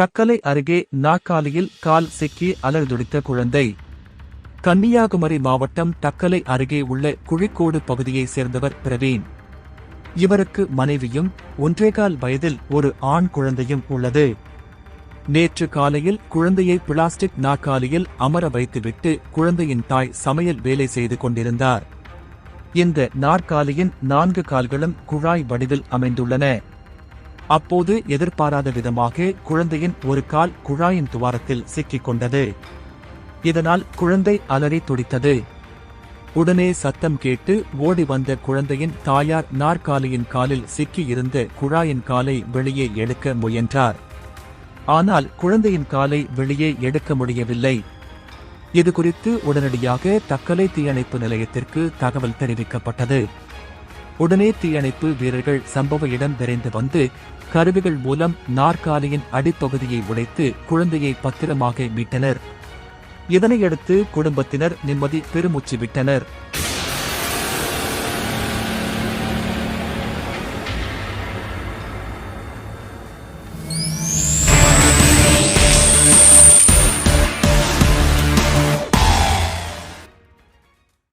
தக்கலை அருகே நாற்காலியில் கால் சிக்கி அலர்துடித்த குழந்தை. கன்னியாகுமரி மாவட்டம் தக்கலை அருகே உள்ள குழிக்கோடு பகுதியைச் சேர்ந்தவர் பிரவீன். இவருக்கு மனைவியும் ஒன்றேகால் வயதில் ஒரு ஆண் குழந்தையும் உள்ளது. நேற்று காலையில் குழந்தையை பிளாஸ்டிக் நாற்காலியில் அமர வைத்துவிட்டு குழந்தையின் தாய் சமையல் வேலை செய்து கொண்டிருந்தார். இந்த நாற்காலியின் நான்கு கால்களும் குழாய் வடிவில் அமைந்துள்ளன. அப்போது எதிர்பாராத விதமாக குழந்தையின் ஒரு கால் குழாயின் துவாரத்தில் சிக்கிக் கொண்டது இதனால் குழந்தை அலறி துடித்தது. உடனே சத்தம் கேட்டு ஓடி வந்த குழந்தையின் தாயார் நாற்காலியின் காலில் சிக்கியிருந்த குழாயின் காலை வெளியே எடுக்க முயன்றார். ஆனால் குழந்தையின் காலை வெளியே எடுக்க முடியவில்லை. இதுகுறித்து உடனடியாக தக்கலை தீயணைப்பு நிலையத்திற்கு தகவல் தெரிவிக்கப்பட்டது. உடனே தீயணைப்பு வீரர்கள் சம்பவ இடம் விரைந்து வந்து கருவிகள் மூலம் நாற்காலியின் அடிப்பகுதியை உடைத்து குழந்தையை பத்திரமாக மீட்டனர். இதனையடுத்து குடும்பத்தினர் நிம்மதி பெருமூச்சு விட்டனர்.